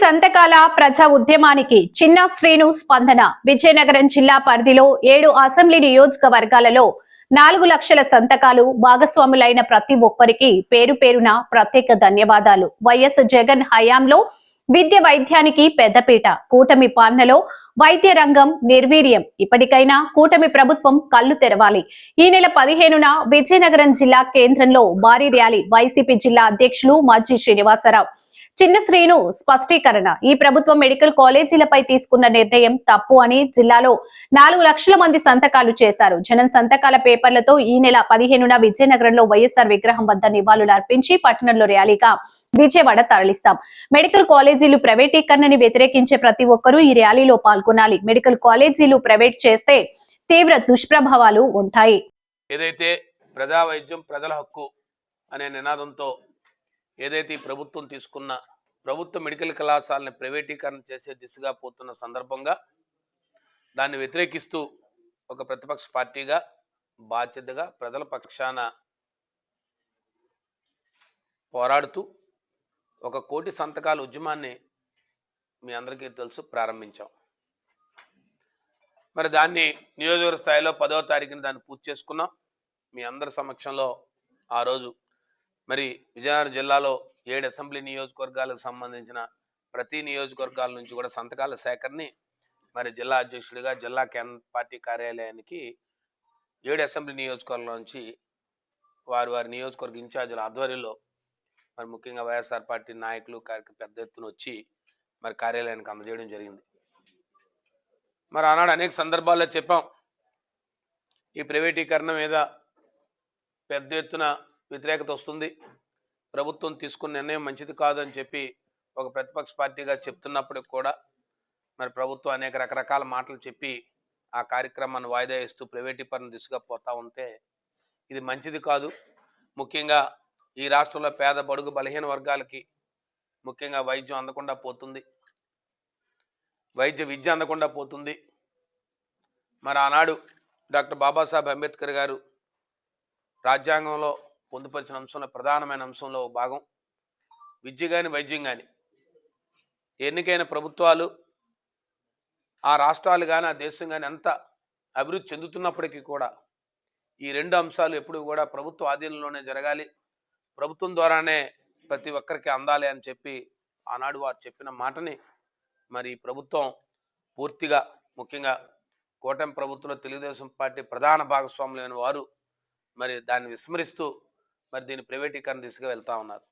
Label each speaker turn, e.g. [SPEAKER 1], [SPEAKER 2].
[SPEAKER 1] సంతకాల ప్రజా ఉద్యమానికి చిన్న శ్రీను స్పందన. విజయనగరం జిల్లా పరిధిలో ఏడు అసెంబ్లీ నియోజకవర్గాలలో నాలుగు లక్షల సంతకాలు భాగస్వాములైన ప్రతి ఒక్కరికి పేరు పేరున ప్రత్యేక ధన్యవాదాలు. వైఎస్ జగన్ హయాంలో విద్య వైద్యానికి పెద్దపీట. కూటమి పాలనలో వైద్య రంగం నిర్వీర్యం. ఇప్పటికైనా కూటమి ప్రభుత్వం కళ్ళు తెరవాలి. ఈ నెల పదిహేనున విజయనగరం జిల్లా కేంద్రంలో భారీ ర్యాలీ. వైసీపీ జిల్లా అధ్యక్షులు మజ్జి శ్రీనివాసరావు. చిన్న శ్రీను స్పష్టీకరణ. ఈ ప్రభుత్వం మెడికల్ కాలేజీలపై తీసుకున్న నిర్ణయం తప్పు అని జిల్లాలో నాలుగు లక్షల మంది సంతకాలు చేశారు. జనం సంతకాల పేపర్లతో ఈ నెల పదిహేనున విజయనగరంలో వైఎస్ఆర్ విగ్రహం వద్ద నివాళులు అర్పించి పట్టణంలో ర్యాలీగా విజయవాడ తరలిస్తాం. మెడికల్ కాలేజీలు ప్రైవేటీకరణని వ్యతిరేకించే ప్రతి ఒక్కరూ ఈ ర్యాలీలో పాల్గొనాలి. మెడికల్ కాలేజీలు ప్రైవేట్ చేస్తే తీవ్ర దుష్ప్రభావాలు ఉంటాయి.
[SPEAKER 2] ఏదైతే ప్రజా వైద్యం ప్రజల హక్కు అనే నినాదంతో ఏదైతే ఈ ప్రభుత్వం తీసుకున్న ప్రభుత్వ మెడికల్ కళాశాలని ప్రైవేటీకరణ చేసే దిశగా పోతున్న సందర్భంగా దాన్ని వ్యతిరేకిస్తూ ఒక ప్రతిపక్ష పార్టీగా బాధ్యతగా ప్రజల పక్షాన పోరాడుతూ ఒక కోటి సంతకాల ఉద్యమాన్ని మీ అందరికీ తెలుసు ప్రారంభించాం. మరి దాన్ని నియోజకవర్గ స్థాయిలో పదవ తారీఖున దాన్ని పూర్తి చేసుకున్నాం. మీ అందరి సమక్షంలో ఆ రోజు మరి విజయనగరం జిల్లాలో ఏడు అసెంబ్లీ నియోజకవర్గాలకు సంబంధించిన ప్రతి నియోజకవర్గాల నుంచి కూడా సంతకాల సేకరణని మరి జిల్లా అధ్యక్షుడిగా జిల్లా కేంద్ర పార్టీ కార్యాలయానికి ఏడు అసెంబ్లీ నియోజకవర్గాల నుంచి వారి వారి నియోజకవర్గ ఇన్ఛార్జీల ఆధ్వర్యంలో మరి ముఖ్యంగా వైఎస్ఆర్ పార్టీ నాయకులు పెద్ద ఎత్తున వచ్చి మరి కార్యాలయానికి అందజేయడం జరిగింది. మరి ఆనాడు అనేక సందర్భాల్లో చెప్పాం ఈ ప్రైవేటీకరణ మీద పెద్ద ఎత్తున వ్యతిరేకత వస్తుంది. ప్రభుత్వం తీసుకున్న నిర్ణయం మంచిది కాదని చెప్పి ఒక ప్రతిపక్ష పార్టీగా చెప్తున్నప్పటికి కూడా మరి ప్రభుత్వం అనేక రకరకాల మాటలు చెప్పి ఆ కార్యక్రమాన్ని వాయిదా ఇస్తూ ప్రైవేటీకరణ దిశగా పోతా ఉంటే ఇది మంచిది కాదు. ముఖ్యంగా ఈ రాష్ట్రంలో పేద బడుగు బలహీన వర్గాలకి ముఖ్యంగా వైద్యం అందకుండా పోతుంది. వైద్య విద్య అందకుండా పోతుంది. మరి ఆనాడు డాక్టర్ బాబాసాహెబ్ అంబేద్కర్ గారు రాజ్యాంగంలో పొందుపరిచిన అంశంలో ప్రధానమైన అంశంలో భాగం. విద్య కానీ వైద్యం కానీ ఎన్నికైన ప్రభుత్వాలు ఆ రాష్ట్రాలు కానీ ఆ దేశం కానీ ఎంత అభివృద్ధి చెందుతున్నప్పటికీ కూడా ఈ రెండు అంశాలు ఎప్పుడు కూడా ప్రభుత్వ ఆధీనంలోనే జరగాలి. ప్రభుత్వం ద్వారానే ప్రతి ఒక్కరికి అందాలి అని చెప్పి ఆనాడు వారు చెప్పిన మాటని మరి ప్రభుత్వం పూర్తిగా ముఖ్యంగా కూటమి ప్రభుత్వంలో తెలుగుదేశం పార్టీ ప్రధాన భాగస్వాములైన వారు మరి దాన్ని విస్మరిస్తూ మరి దీన్ని ప్రైవేటీకరణ దిశగా వెళ్తా ఉన్నారు.